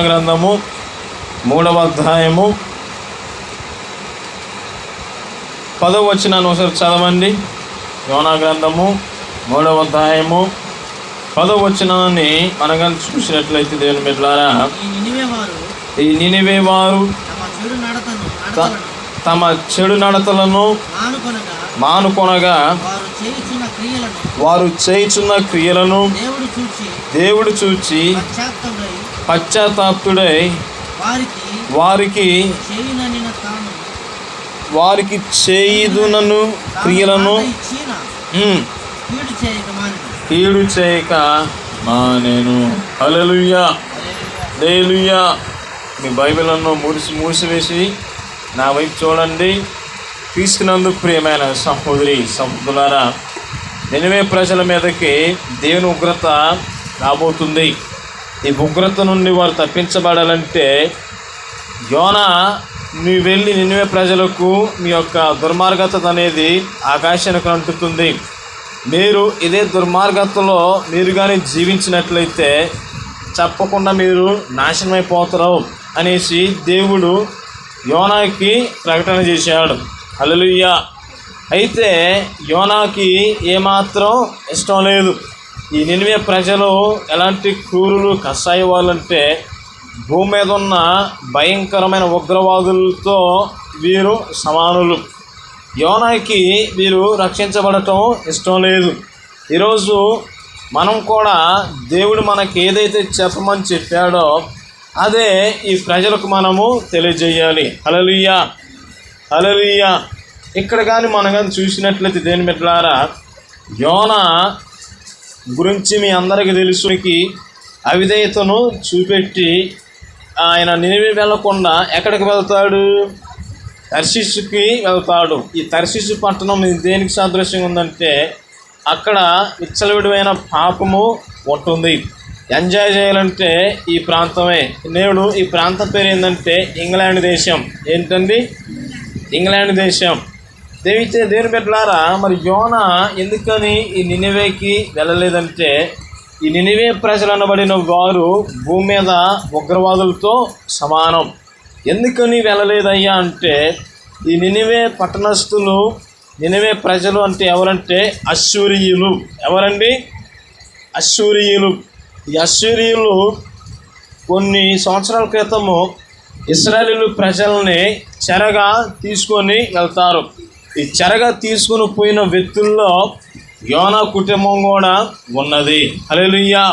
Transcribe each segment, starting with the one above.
గ్రంథము మూడవ అధ్యాయము పదవ వచ్చినాను ఒకసారి చదవండి. యోనా గ్రంథము మూడవ అధ్యాయము పదవ వచ్చినాన్ని మనగా చూసినట్లయితే దేవుని బిడ్డలారా ఈ నినివే వారు తమ చెడు నడతలను మానుకొనగా వారు చేయుచున్న క్రియలను దేవుడు చూచి పశ్చాత్తాపుడై వారికి వారికి చేయుదునను క్రియలను కీడు చేయక చేయక మానేను. హల్లెలూయా. హల్లెలూయా. మీ బైబిల్ను మూసి మూసివేసి నా వైపు చూడండి. తీసుకున్నందుకు ప్రియమైన సహోదరి సహోదరులారా నినివే ప్రజల మీదకి దేవుని ఉగ్రత రాబోతుంది. ఈ ఉగ్రత నుండి వారు తప్పించబడాలంటే యోన నువ్వు వెళ్ళి నిన్నువే ప్రజలకు మీ యొక్క దుర్మార్గత అనేది ఆకాశానికి అంటుతుంది. మీరు ఇదే దుర్మార్గతలో మీరు కానీ జీవించినట్లయితే చెప్పకుండా మీరు నాశనమైపోతారు అనేసి దేవుడు యోనాకి ప్రకటన చేశాడు. అలలుయ్య అయితే యోనాకి ఏమాత్రం ఇష్టం లేదు. ఈ నినివే ప్రజలు ఎలాంటి క్రూరులు కషాయ వాళ్ళంటే భూమి మీద ఉన్న భయంకరమైన ఉగ్రవాదులతో వీరు సమానులు. యోనాకి వీరు రక్షించబడటం ఇష్టం లేదు. ఈరోజు మనం కూడా దేవుడు మనకి ఏదైతే చెప్పమని చెప్పాడో అదే ఈ ప్రజలకు మనము తెలియజేయాలి. అలలియా అలలియా ఇక్కడ కానీ మనం కానీ చూసినట్లయితే దేని బిడ్డలారా యోన గురించి మీ అందరికీ తెలుసుకి అవిధేయతను చూపెట్టి ఆయన నిలివి వెళ్ళకుండా ఎక్కడికి వెళ్తాడు? తర్శిస్సుకి వెళ్తాడు. ఈ తర్శిస్సు పట్టణం ఇది దేనికి సాదృశ్యంగా ఉందంటే అక్కడ విచ్చలవిడమైన పాపము ఉంటుంది ఎంజాయ్ చేయాలంటే ఈ ప్రాంతమే. నేడు ఈ ప్రాంతం పేరు ఏంటంటే ఇంగ్లాండ్ దేశం. ఏంటండి? ఇంగ్లాండ్ దేశం. దేవితే దేవుని పెట్టారా మరి యోన ఎందుకని ఈ నినివేకి వెళ్ళలేదంటే ఈ నినివే ప్రజలు అనబడిన వారు భూమి మీద ఉగ్రవాదులతో సమానం. ఎందుకని వెళ్ళలేదయ్యా అంటే ఈ నినివే పట్టణస్థులు నినివే ప్రజలు అంటే ఎవరంటే అశ్వరీయులు ఎవరండి? అశ్వరీయులు ఈ అశ్వరీయులు కొన్ని సంవత్సరాల క్రితము ఇస్రాయలు ప్రజల్ని చెరగా తీసుకొని వెళ్తారు. ఈ చెరగ తీసుకొని పోయిన వ్యక్తుల్లో యోనా కుటుంబం కూడా ఉన్నది. హల్లెలూయా.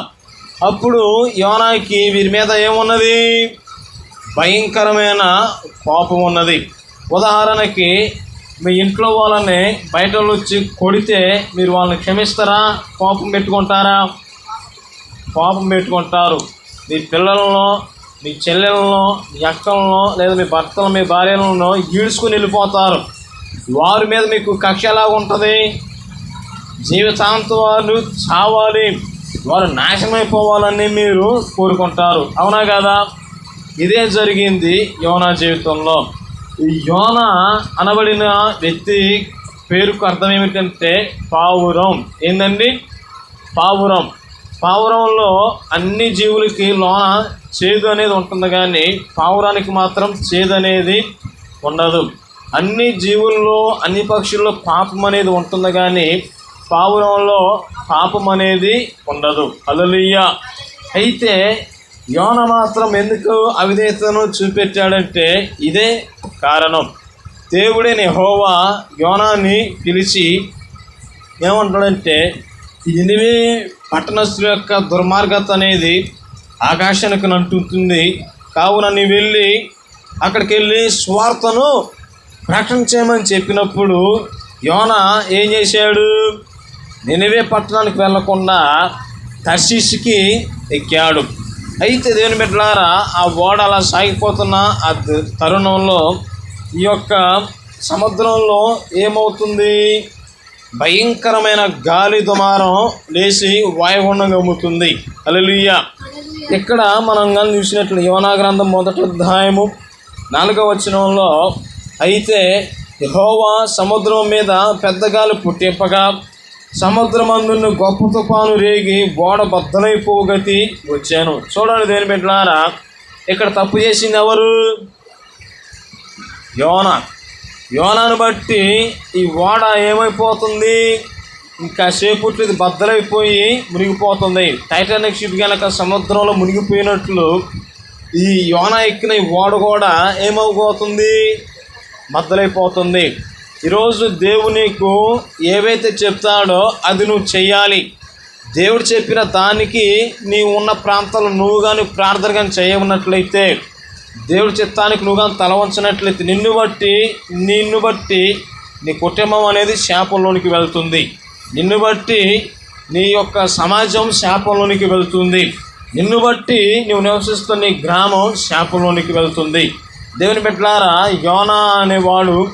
అప్పుడు యోనాకి వీరి మీద ఏమున్నది? భయంకరమైన కోపం ఉన్నది. ఉదాహరణకి మీ ఇంట్లో వాళ్ళని బయట వచ్చి కొడితే మీరు వాళ్ళని క్షమిస్తారా? కోపం పెట్టుకుంటారా? కోపం పెట్టుకుంటారు. మీ పిల్లలను మీ చెల్లెలను మీ అక్కలను లేదా మీ భర్తలు మీ భార్యలను ఈడ్చుకుని వెళ్ళిపోతారు. వారి మీద మీకు కక్ష ఎలాగ ఉంటుంది? జీవితాంతం వారు చావాలి. వారు నాశనమైపోవాలని మీరు కోరుకుంటారు. అవునా కదా? ఇదే జరిగింది యోనా జీవితంలో. ఈ యోన అనబడిన వ్యక్తి పేరుకు అర్థం ఏమిటంటే పావురం. ఏందండి? పావురం. పావురంలో అన్ని జీవులకి లోన చేదు అనేది ఉంటుంది కానీ పావురానికి మాత్రం చేదు అనేది ఉండదు. అన్ని జీవుల్లో అన్ని పక్షుల్లో పాపం అనేది ఉంటుంది కానీ పావురంలో పాపం అనేది ఉండదు. అదలీయ అయితే యోన మాత్రం ఎందుకు అవినేతను చూపెట్టాడంటే ఇదే కారణం. దేవుడే నెహోవా యోనాన్ని పిలిచి ఏమంటాడంటే ఎనిమిది పట్టణస్థుల యొక్క దుర్మార్గత అనేది ఆకాశానికి నంటుతుంది కావున నీ వెళ్ళి అక్కడికి వెళ్ళి స్వార్థను ప్రకటన చేయమని చెప్పినప్పుడు యోన ఏం చేశాడు? నినివే పట్టణానికి వెళ్ళకుండా తర్శీస్కి ఎక్కాడు. అయితే దేవుని బిడ్డలారా ఆ ఓడ అలా సాగిపోతున్న ఆ తరుణంలో ఈ యొక్క సముద్రంలో ఏమవుతుంది? భయంకరమైన గాలి దుమారం లేచి వాయుగుండం గమ్ముతుంది అలలుయ్య ఇక్కడ మనం కానీ చూసినట్లు యోనా గ్రంథం మొదటి అధ్యాయము నాలుగవ వచనంలో అయితే యహోవా సముద్రం మీద పెద్దగాలు పుట్టింపగా సముద్రమందును గొప్ప తుఫాను రేగి ఓడ బద్దలైపోగతి వచ్చాను. చూడండి దేని పెట్టినారా ఇక్కడ తప్పు చేసింది ఎవరు? యోన. యోనాను బట్టి ఈ ఓడ ఏమైపోతుంది? ఇంకా సేపట్లో ఇది బద్దలైపోయి మునిగిపోతుంది. టైటానిక్ షిప్ కనుక సముద్రంలో మునిగిపోయినట్లు ఈ యోన ఎక్కిన ఈ ఓడ కూడా ఏమైపోతుంది బద్దలైపోతుంది ఈరోజు దేవుడు నీకు ఏవైతే చెప్తాడో అది నువ్వు చెయ్యాలి. దేవుడు చెప్పిన దానికి నీవు ఉన్న ప్రాంతాలు నువ్వు కానీ ప్రార్థన కానీ చేయమన్నట్లయితే దేవుడి చిత్తానికి నువ్వు కానీ తలవంచినట్లయితే నిన్ను బట్టి నిన్ను బట్టి నీ కుటుంబం అనేది శాపంలోనికి వెళ్తుంది. నిన్ను బట్టి నీ యొక్క సమాజం శాపంలోనికి వెళ్తుంది. నిన్ను బట్టి నువ్వు నివసిస్తున్న నీ గ్రామం శాపంలోనికి వెళ్తుంది. దేవుని బిడ్డలారా యోనా అనేవాడు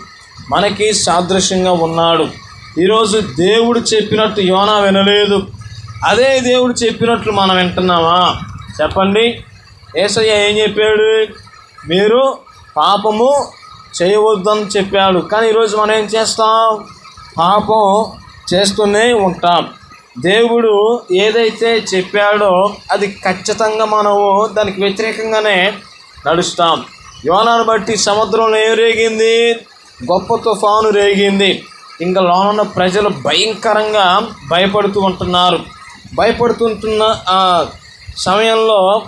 మనకి సాదృశ్యంగా ఉన్నాడు. ఈరోజు దేవుడు చెప్పినట్టు యోనా వినలేదు. అదే దేవుడు చెప్పినట్లు మనం వింటున్నామా? చెప్పండి. ఏసయ్య ఏం చెప్పాడు? మీరు పాపము చేయవద్దని చెప్పాడు. కానీ ఈరోజు మనం ఏం చేస్తాం? పాపం చేస్తూనే ఉంటాం. దేవుడు ఏదైతే చెప్పాడో అది ఖచ్చితంగా మనము దానికి వ్యతిరేకంగానే నడుస్తాం. యోనాను బట్టి సముద్రంలో ఏం రేగింది? గొప్ప తుఫాను రేగింది. ఇంకా లోనున్న ప్రజలు భయంకరంగా భయపడుతూ ఉంటున్నారు. భయపడుతుంటున్న ఆ సమయంలో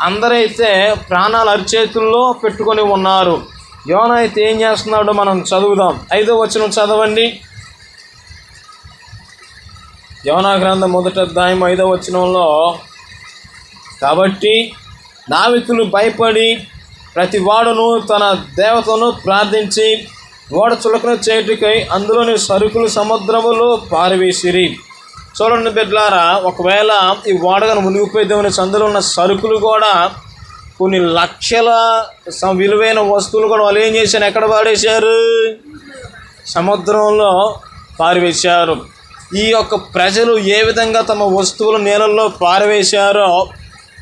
అందరైతే ప్రాణాలు అరిచేతుల్లో పెట్టుకొని ఉన్నారు. యోన అయితే ఏం చేస్తున్నాడో మనం చదువుదాం. ఐదో వచనం చదవండి. యోనా గ్రంథం మొదట అధ్యాయం ఐదో వచనంలో కాబట్టి నావికులు భయపడి ప్రతి వాడును తన దేవతను ప్రార్థించి ఓడ చులకన చేటుకై అందులోని సరుకులు సముద్రములో పారవేసిరి. చూడండి బిడ్డలారా ఒకవేళ ఈ ఓడగను మునిగిపోయేదేమని సందులో ఉన్న సరుకులు కూడా కొన్ని లక్షల స- విలువైన వస్తువులు కూడా వాళ్ళు ఏం చేశారు? ఎక్కడ పాడేశారు సముద్రంలో పారివేశారు. ఈ యొక్క ప్రజలు ఏ విధంగా తమ వస్తువులు నీళ్ళల్లో పారవేశారో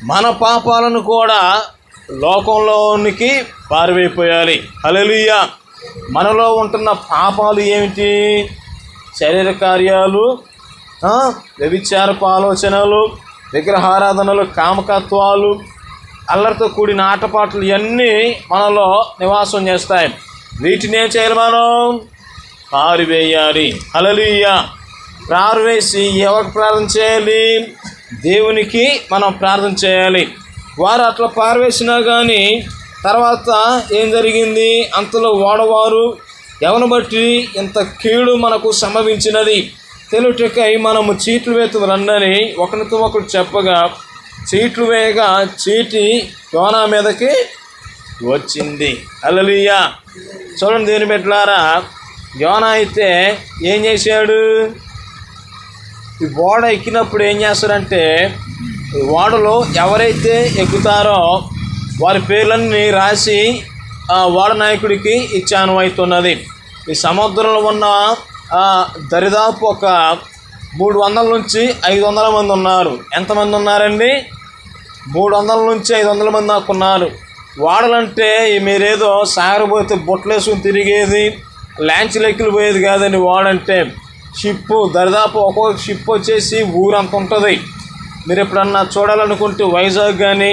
మన పాపాలను కూడా లోకంలోనికి పారిపోయాలి హలలీయ మనలో ఉంటున్న పాపాలు ఏమిటి? శరీర కార్యాలు వ్యభిచారపు ఆలోచనలు విగ్రహారాధనలు కామకత్వాలు అల్లరితో కూడిన ఆటపాటలు ఇవన్నీ మనలో నివాసం చేస్తాయి. వీటిని ఏం చేయాలి మనం? పారివేయాలి. హలలుయ పారివేసి ఎవరికి ప్రార్థన చేయాలి? దేవునికి మనం ప్రార్థన చేయాలి. వారు అట్లా పారవేసినా కానీ తర్వాత ఏం జరిగింది? అంతలో ఓడవారు ఎవరిని బట్టి ఇంత కీడు మనకు సంభవించినది? తెలుటకై మనము చీట్లు వేతు రండని ఒకరితో ఒకరు చెప్పగా చీట్లు వేయగా చీటి యోనా మీదకి వచ్చింది. అలలియా చూడండి దేని పెట్టారా యోన అయితే ఏం చేశాడు? ఈ ఓడ ఎక్కినప్పుడు ఏం చేస్తాడంటే ఓడలో ఎవరైతే ఎక్కుతారో వారి పేర్లన్నీ రాసి ఆ ఓడ నాయకుడికి ఇచ్చాను అవుతున్నది ఈ సముద్రంలో ఉన్న దరిదాపు ఒక మూడు వందల నుంచి ఐదు వందల మంది ఉన్నారు. ఎంతమంది ఉన్నారండి? మూడు వందల నుంచి ఐదు వందల మంది నాకు ఉన్నారు. వాడలంటే మీరేదో సాగరపోతే బొట్లేసుకుని తిరిగేది లాంచ్ లెక్కలు పోయేది కాదండి వాడంటే. షిప్ దరిదాపు ఒక్కొక్క షిప్ వచ్చేసి ఊరంత ఉంటుంది. మీరు ఎప్పుడన్నా చూడాలనుకుంటే వైజాగ్ కానీ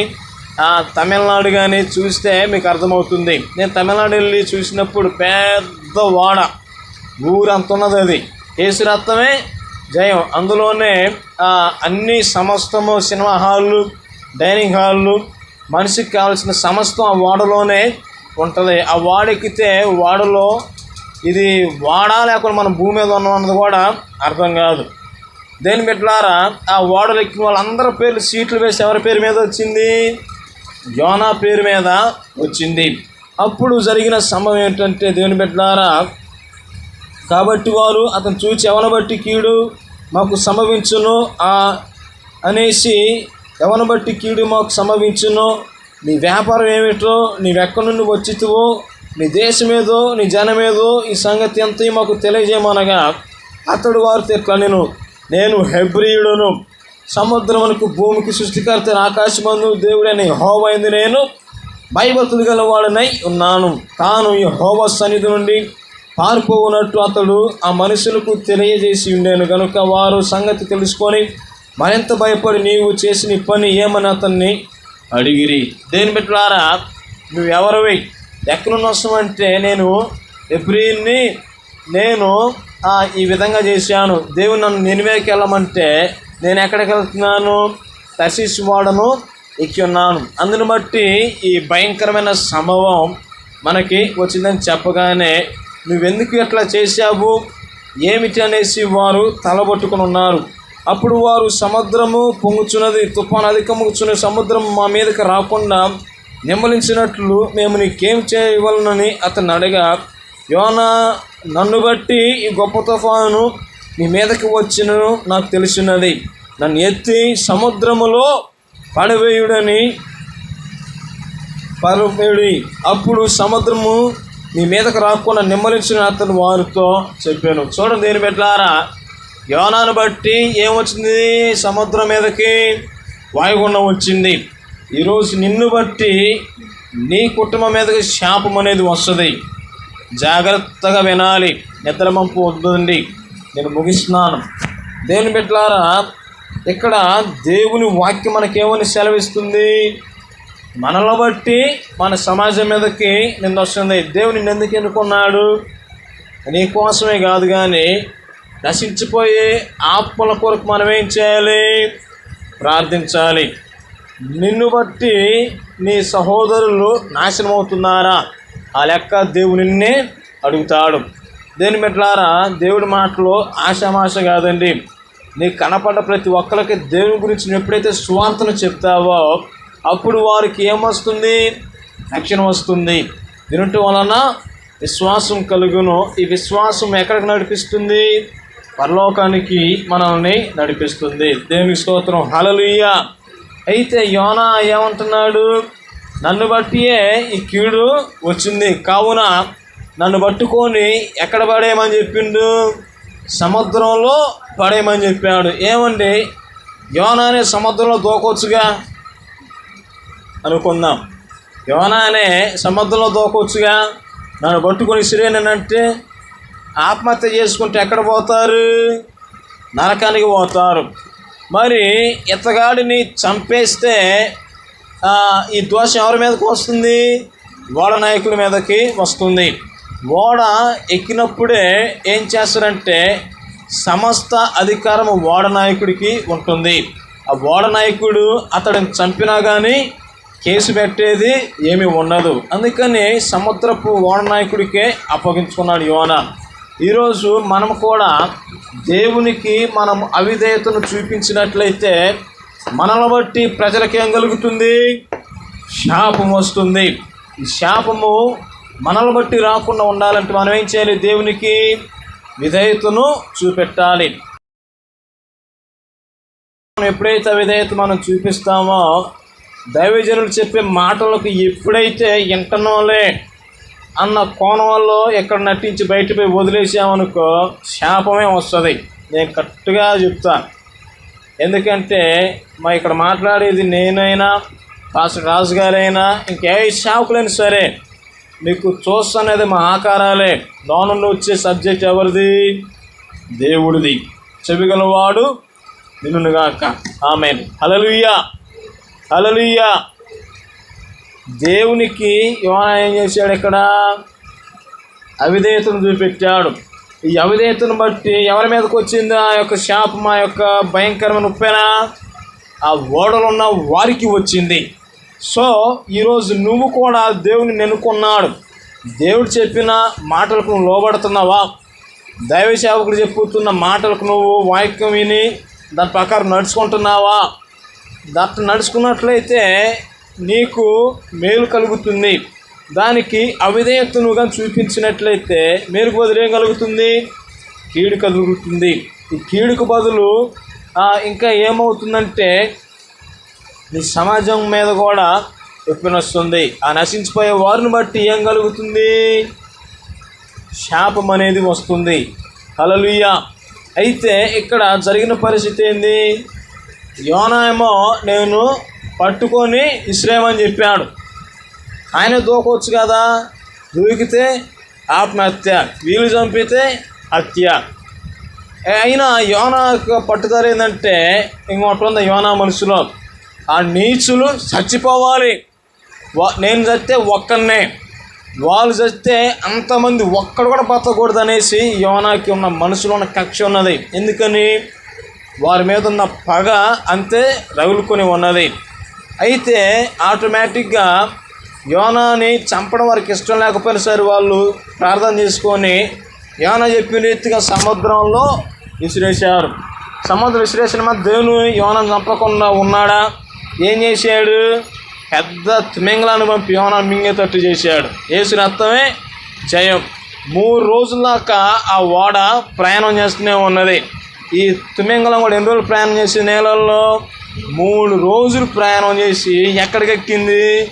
తమిళనాడు కానీ చూస్తే మీకు అర్థమవుతుంది. నేను తమిళనాడు వెళ్ళి చూసినప్పుడు పెద్ద వాడ ఊరంత ఉన్నది అది కేసురత్నమే జయం. అందులోనే అన్ని సమస్తము సినిమా హాళ్ళు డైనింగ్ హాళ్ళు మనిషికి కావాల్సిన సమస్తం ఆ వాడలోనే ఉంటుంది. ఆ వాడెక్కితే వాడలో ఇది వాడా లేకుండా మన భూమి మీద ఉన్నది కూడా అర్థం కాదు. దేని బిడ్డలారా ఆ ఓడలు ఎక్కిన వాళ్ళందరి పేర్లు సీట్లు వేసి ఎవరి పేరు మీద వచ్చింది? యోనా పేరు మీద వచ్చింది. అప్పుడు జరిగిన సంభవం ఏంటంటే దేవుని బిడ్డలారా కాబట్టి వారు అతను చూచి ఎవనబట్టి కీడు మాకు సంభవించును ఆ అనేసి ఎవనబట్టి కీడు మాకు సంభవించును నీ వ్యాపారం ఏమిటో నీవెక్కడి నుండి వచ్చితువో నీ దేశమేదో నీ జనమేదో ఈ సంగతి అంతా మాకు తెలియజేయమనగా అతడు వారితో ఇట్లా నేను నేను హెబ్రియుడను సముద్రమునకు భూమికి సృష్టికర్త ఆకాశమందు దేవుడని హోవైంది నేను భయభక్తులు గలవాడనై ఉన్నాను. తాను ఈ హోవ సన్నిధి నుండి పారిపోవునట్టు అతడు ఆ మనుషులకు తెలియజేసి ఉండేను. కనుక వారు సంగతి తెలుసుకొని మరింత భయపడి నీవు చేసిన పని ఏమని అతన్ని అడిగిరి. దేని బిడ్డలారా నువ్వు ఎవరివి ఎక్కడున్న అంటే నేను ఎప్రిల్ని నేను ఈ విధంగా చేశాను. దేవుడు నన్ను నినివేకి వెళ్ళమంటే నేను ఎక్కడికి వెళ్తున్నాను? తర్శీసు వాడను ఎక్కి ఉన్నాను. అందును బట్టి ఈ భయంకరమైన సంభవం మనకి వచ్చిందని చెప్పగానే నువ్వెందుకు ఇట్లా చేశావు? ఏమిటి అనేసి వారు తలబొట్టుకుని ఉన్నారు. అప్పుడు వారు సముద్రము పొంగుచున్నది తుఫాను అధికముచున్న సముద్రం మా మీదకి రాకుండా నిమ్మలించినట్లు మేము నీకేం చేయవలనని అతను అడగా. యోనా నన్ను బట్టి ఈ గొప్ప తుఫాను నీ మీదకి వచ్చిన నాకు తెలిసినది. నన్ను ఎత్తి సముద్రములో పడవేయుడని పరమేడి అప్పుడు సముద్రము నీ మీదకు రాకుండా నిమ్మలించిన అతను వారితో చెప్పాను. చూడండి దేని పెట్టారా యోనాను బట్టి ఏమొచ్చింది? సముద్రం మీదకి వాయుగుండం వచ్చింది. ఈరోజు నిన్ను బట్టి నీ కుటుంబం మీదకి శాపం అనేది వస్తుంది. జాగ్రత్తగా వినాలి. నిద్రమంపు వద్దండి. నేను ముగిస్తున్నాను. దేవుని బిడ్డలారా ఇక్కడ దేవుని వాక్యం మనకేమని సెలవిస్తుంది? మనలో బట్టి మన సమాజం మీదకి నిన్న వస్తుంది దేవుని ఎందుకు ఎన్నుకున్నాడు నీ కోసమే కాదు కానీ నశించిపోయే ఆత్మల కొరకు మనం ఏం చేయాలి? ప్రార్థించాలి. నిన్ను బట్టి నీ సహోదరులు నాశనం అవుతున్నారా ఆ లెక్క దేవునిన్నే అడుగుతాడు. దేని మెట్లారా దేవుడి మాటలో ఆశామాష కాదండి. నీకు కనపడ్డ ప్రతి ఒక్కరికి దేవుని గురించి ఎప్పుడైతే స్వార్థను చెప్తావో అప్పుడు వారికి ఏమొస్తుంది? రక్షణ వస్తుంది. వినటం వలన విశ్వాసం కలుగును. ఈ విశ్వాసం ఎక్కడికి నడిపిస్తుంది? పరలోకానికి మనల్ని నడిపిస్తుంది. దేవుని స్తోత్రం. హలలుయ్య అయితే యోనా ఏమంటున్నాడు? నన్ను బట్టియే ఈ కీడు వచ్చింది. కావున నన్ను పట్టుకొని ఎక్కడ పడేయమని చెప్పిండు? సముద్రంలో పడేయమని చెప్పాడు. ఏమండి? యోనానే సముద్రంలో దూకొచ్చుగా? అనుకుందాం. యోనానే సముద్రంలో దూకొచ్చుగా? నన్ను పట్టుకొని సిరేనంటే ఆత్మహత్య చేసుకుంటే ఎక్కడ పోతారు? నరకానికి పోతారు. మరి ఇతగాడిని చంపేస్తే ఈ దోషం ఎవరి మీదకి వస్తుంది? ఓడ నాయకుల మీదకి వస్తుంది. ఓడ ఎక్కినప్పుడే ఏం చేస్తారంటే సమస్త అధికారం ఓడ నాయకుడికి ఉంటుంది. ఆ ఓడ నాయకుడు అతడిని చంపినా కానీ కేసు పెట్టేది ఏమీ ఉండదు. అందుకని సముద్రపు ఓడ నాయకుడికే అప్పగించుకున్నాడు యోన. ఈరోజు మనం కూడా దేవునికి మనం అవిధేయతను చూపించినట్లయితే మనల్ని బట్టి ప్రజలకేం కలుగుతుంది? శాపం వస్తుంది. శాపము మనల్ని బట్టి రాకుండా ఉండాలంటే మనం ఏం చేయాలి? దేవునికి విధేయతను చూపెట్టాలి. మనం ఎప్పుడైతే విధేయత మనం చూపిస్తామో దైవజనులు చెప్పే మాటలకు ఎప్పుడైతే ఇంటనోలే అన్న కోణంలో ఎక్కడ నటించి బయటపై వదిలేసామనుకో శాపమే వస్తుంది. నేను కరెక్ట్గా చెప్తాను. ఎందుకంటే మా ఇక్కడ మాట్లాడేది నేనైనా పాస్టర్ రాజు గారైనా ఇంకే శాఖలైనా సరే. మీకు చూస్తున్నది మా ఆకారాలే. లోనుండి వచ్చే సబ్జెక్ట్ ఎవరిది? దేవుడిది. చెవిగలవాడు నిన్నుగాక ఆమె హలలుయ్యా హలలుయ్యా దేవునికి యోనా ఏం చేశాడు ఇక్కడ? అవిధేయతను చూపెట్టాడు. ఈ అవిధేయతను బట్టి ఎవరి మీదకి వచ్చింది ఆ యొక్క శాపం ఆ యొక్క భయంకరమైన ఉప్పెన ఆ ఓడలో ఉన్న వారికి వచ్చింది. సో ఈరోజు నువ్వు కూడా దేవుని నెనుకున్నాడు దేవుడు చెప్పిన మాటలకు నువ్వు లోబడుతున్నావా? దైవ సేవకుడు చెప్పుతున్న మాటలకు నువ్వు వాక్యం విని దాని ప్రకారం నడుచుకుంటున్నావా? దాంట్లో నడుచుకున్నట్లయితే నీకు మేలు కలుగుతుంది. దానికి అవిధేయతనుగా చూపించినట్లయితే మేలుకు బదులు ఏం కలుగుతుంది? కీడు కలుగుతుంది. ఈ కీడుకు బదులు ఇంకా ఏమవుతుందంటే ఈ సమాజం మీద కూడా వస్తుంది. ఆ నశించిపోయే వారిని బట్టి ఏం కలుగుతుంది? శాపం అనేది వస్తుంది. హలలుయ్య అయితే ఇక్కడ జరిగిన పరిస్థితి ఏంది? యోనా ఏమో నేను పట్టుకొని ఇస్రేమని చెప్పాడు. ఆయన దూకొచ్చు కదా? దూకితే ఆత్మహత్య వీళ్ళు చంపితే హత్య. అయినా యోనా పట్టుదల ఏంటంటే ఇంకొకటి ఉంది యోనా మనసులో ఆ నీచులు చచ్చిపోవాలి. వా- నేను చస్తే ఒక్కనే వాళ్ళు చస్తే అంతమంది ఒక్కడు కూడా బతకూడదు అనేసి యోనాకి ఉన్న మనసులో ఉన్న కక్ష ఉన్నది. ఎందుకని? వారి మీద ఉన్న పగ అంతే రగులుకొని ఉన్నది. అయితే ఆటోమేటిక్గా యోనాని చంపడం వారికి ఇష్టం లేకపోయినా సరే వాళ్ళు ప్రార్థన చేసుకొని యోన చెప్పిన రీతిగా సముద్రంలో విసిరేశారు. సముద్ర విసిరేసిన మీద దేవుని యోనం చంపకుండా ఉన్నాడా? ఏం చేశాడు? పెద్ద తిమింగళాన్ని పంపి యోన మింగేటట్టు చేశాడు. యేసు అర్థమే జయం. మూడు రోజుల దాకా ఆ ఓడ ప్రయాణం చేస్తూనే ఉన్నది. ఈ తిమింగలం కూడా ఎన్ని రోజులు ప్రయాణం చేసి నేలల్లో? మూడు రోజులు ప్రయాణం చేసి ఎక్కడికెక్కింది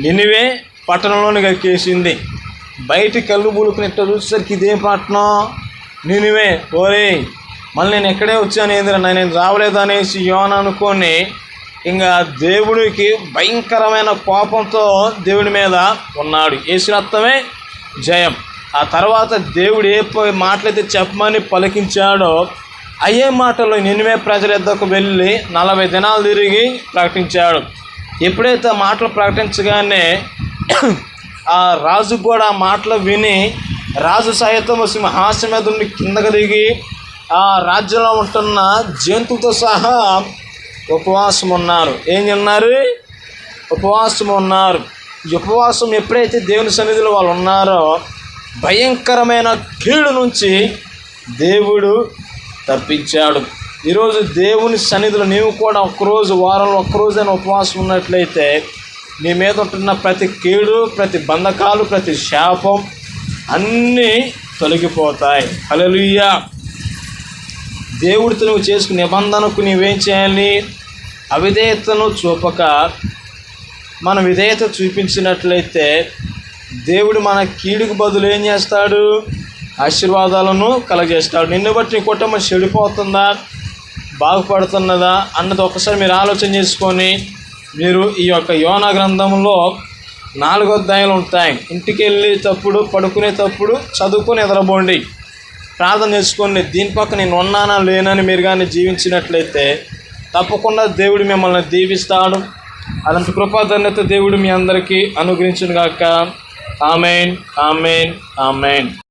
నినివే పట్టణంలోని గక్కేసింది బయట కళ్ళు మూలుకునేట్టు చూసేసరికి ఇదేం పట్టణం? నినివే ఓరే మళ్ళీ నేను ఎక్కడే వచ్చాను? ఏందిరా నేను రావలేదు అనేసి యోన అనుకొని ఇంకా దేవుడికి భయంకరమైన కోపంతో దేవుడి మీద ఉన్నాడు. యేసురత్వమే జయం. ఆ తర్వాత దేవుడు ఏ మాటలైతే చెప్పమని పలికించాడో అయ్యే మాటలు నినివే ప్రజల ఎద్దకు వెళ్ళి నలభై దినాలు తిరిగి ప్రకటించాడు. ఎప్పుడైతే ఆ మాటలు ప్రకటించగానే ఆ రాజు కూడా ఆ మాటలు విని రాజు సహితం సింహాసనం మీద ఉండి కిందకు దిగి ఆ రాజ్యంలో ఉంటున్న జంతువుతో సహా ఉపవాసం ఉన్నారు. ఏం తిన్నారు ఉపవాసం ఉన్నారు. ఉపవాసం ఎప్పుడైతే దేవుని సన్నిధిలో వాళ్ళు ఉన్నారో భయంకరమైన కీడు నుంచి దేవుడు తప్పించాడు. ఈరోజు దేవుని సన్నిధిలో నీవు కూడా ఒక్కరోజు వారంలో ఒక్కరోజైనా ఉపవాసం ఉన్నట్లయితే నీ మీద ఉంటున్న ప్రతి కీడు ప్రతి బంధకాలు ప్రతి శాపం అన్నీ తొలగిపోతాయి. హల్లెలూయా. దేవుడితో నువ్వు చేసుకునే నిబంధనకు నీవేం చేయాలి? అవిధేయతను చూపక మన విధేయత చూపించినట్లయితే దేవుడు మన కీడుకు బదులు ఏం చేస్తాడు? ఆశీర్వాదాలను కలగజేస్తాడు. నిన్ను బట్టి నీ కుటుంబం చెడిపోతుందా? బాగుపడుతున్నదా అన్నది ఒకసారి మీరు ఆలోచన చేసుకొని మీరు ఈ యొక్క యోన గ్రంథంలో నాలుగు అధ్యాయాలు ఉంటాయి. ఇంటికి వెళ్ళేటప్పుడు పడుకునేటప్పుడు చదువుకొని ఎదరబోండి. ప్రార్థన చేసుకోండి దీని పక్క నేను ఉన్నానా లేనని మీరు కానీ జీవించినట్లయితే తప్పకుండా దేవుడు మిమ్మల్ని దీవిస్తాడు. అలాంటి కృపాధన్యత దేవుడు మీ అందరికీ అనుగ్రహించుగాక ఆమెన్ ఆమెన్ ఆమెన్.